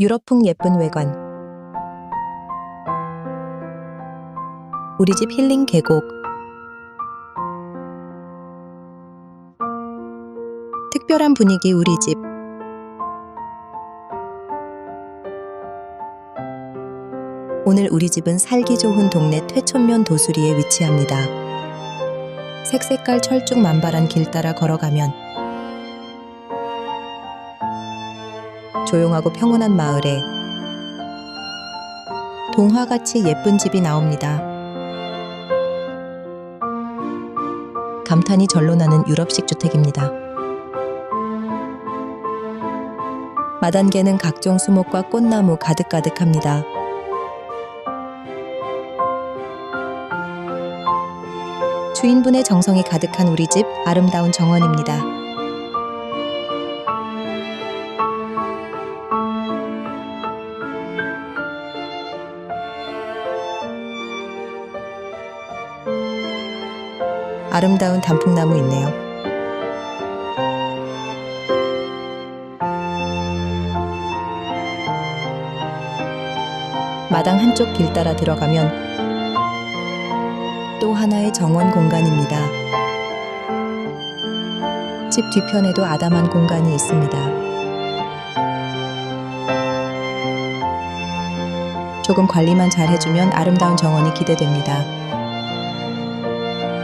유럽풍 예쁜 외관. 우리 집 힐링 계곡. 특별한 분위기 우리 집. 오늘 우리 집은 살기 좋은 동네 퇴촌면 도수리에 위치합니다. 색색깔 철쭉 만발한 길 따라 걸어가면 조용하고 평온한 마을에 동화같이 예쁜 집이 나옵니다. 감탄이 절로 나는 유럽식 주택입니다. 마단계는 각종 수목과 꽃나무 가득가득합니다. 주인분의 정성이 가득한 우리 집 아름다운 정원입니다. 아름다운 단풍나무 있네요. 마당 한쪽 길 따라 들어가면 또 하나의 정원 공간입니다. 집 뒤편에도 아담한 공간이 있습니다. 조금 관리만 잘 해주면 아름다운 정원이 기대됩니다.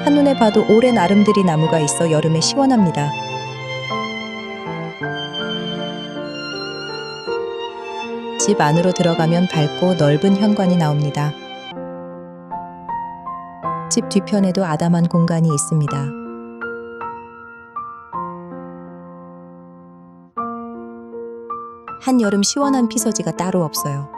한눈에 봐도 오랜 아름드리 나무가 있어 여름에 시원합니다. 집 안으로 들어가면 밝고 넓은 현관이 나옵니다. 집 뒤편에도 아담한 공간이 있습니다. 한여름 시원한 피서지가 따로 없어요.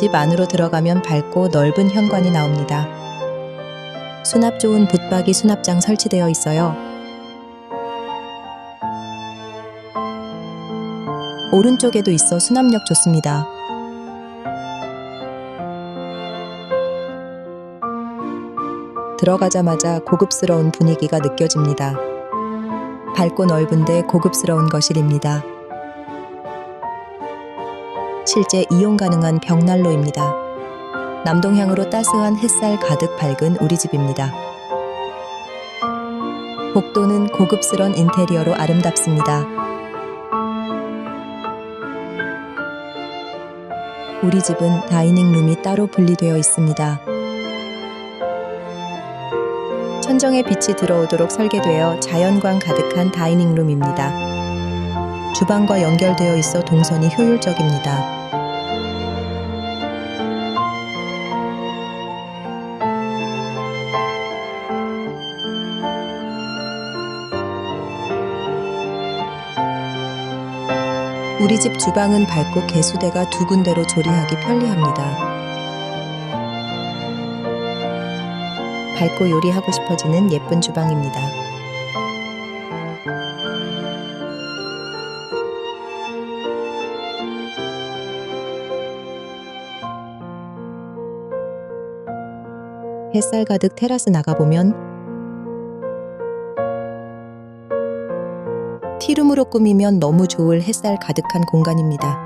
집 안으로 들어가면 밝고 넓은 현관이 나옵니다. 수납 좋은 붙박이 수납장 설치되어 있어요. 오른쪽에도 있어 수납력 좋습니다. 들어가자마자 고급스러운 분위기가 느껴집니다. 밝고 넓은데 고급스러운 거실입니다. 실제 이용 가능한 벽난로입니다. 남동향으로 따스한 햇살 가득 밝은 우리 집입니다. 복도는 고급스런 인테리어로 아름답습니다. 우리 집은 다이닝 룸이 따로 분리되어 있습니다. 천정에 빛이 들어오도록 설계되어 자연광 가득한 다이닝 룸입니다. 주방과 연결되어 있어 동선이 효율적입니다. 우리 집 주방은 밝고 개수대가 두 군데로 조리하기 편리합니다. 밝고 요리하고 싶어지는 예쁜 주방입니다. 햇살 가득 테라스 나가보면 티룸으로 꾸미면 너무 좋을 햇살 가득한 공간입니다.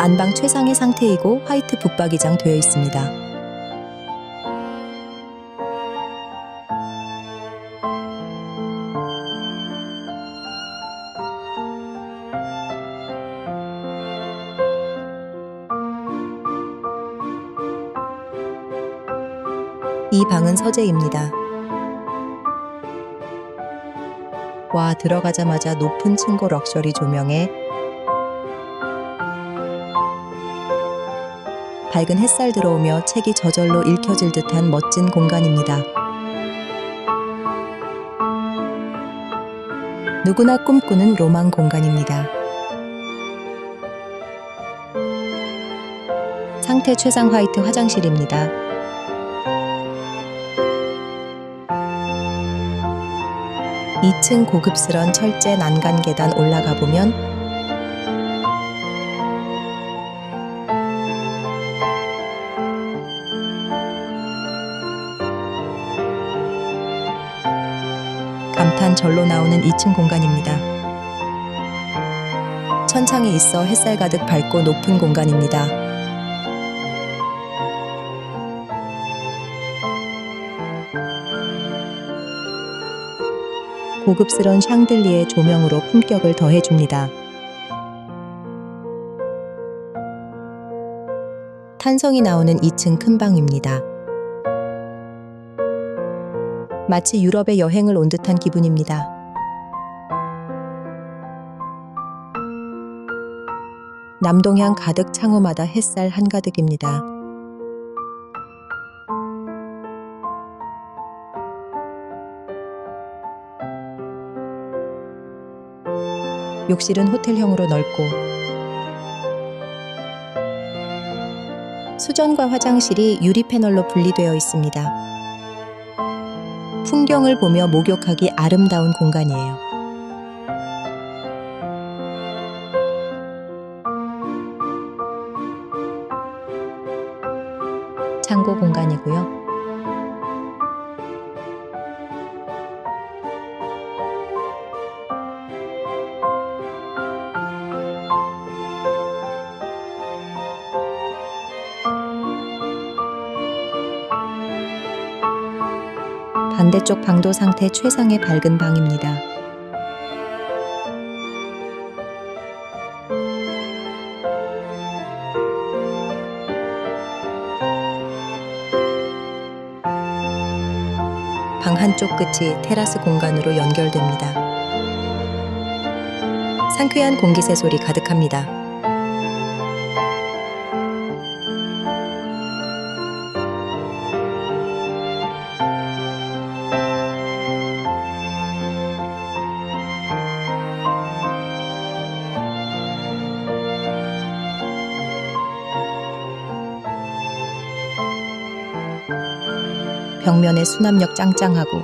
안방 최상의 상태이고 화이트 붙박이장 되어 있습니다. 이 방은 서재입니다. 와, 들어가자마자 높은 층고 럭셔리 조명에 밝은 햇살 들어오며 책이 저절로 읽혀질 듯한 멋진 공간입니다. 누구나 꿈꾸는 로망 공간입니다. 상태 최상 화이트 화장실입니다. 2층 고급스런 철제 난간 계단 올라가 보면 감탄 절로 나오는 2층 공간입니다. 천창에 있어 햇살 가득 밝고 높은 공간입니다. 고급스런 샹들리의 조명으로 품격을 더해줍니다. 탄성이 나오는 2층 큰 방입니다. 마치 유럽의 여행을 온 듯한 기분입니다. 남동향 가득 창호마다 햇살 한가득입니다. 욕실은 호텔형으로 넓고 수전과 화장실이 유리 패널로 분리되어 있습니다. 풍경을 보며 목욕하기 아름다운 공간이에요. 창고 공간이고요. 반대쪽 방도 상태 최상의 밝은 방입니다. 방 한쪽 끝이 테라스 공간으로 연결됩니다. 상쾌한 공기새 소리 가득합니다. 벽면에 수납력 짱짱하고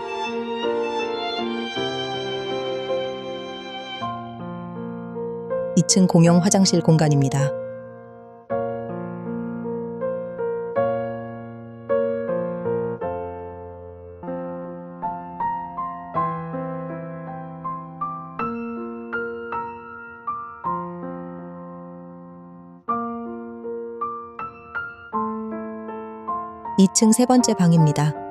(2층) 공용 화장실 공간입니다. (2층) 세 번째 방입니다.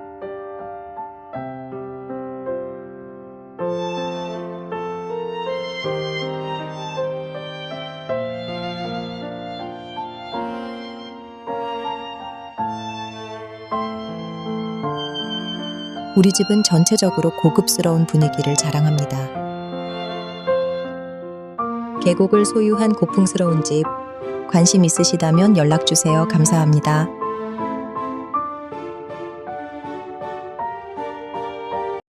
우리 집은 전체적으로 고급스러운 분위기를 자랑합니다. 계곡을 소유한 고풍스러운 집, 관심 있으시다면 연락 주세요. 감사합니다.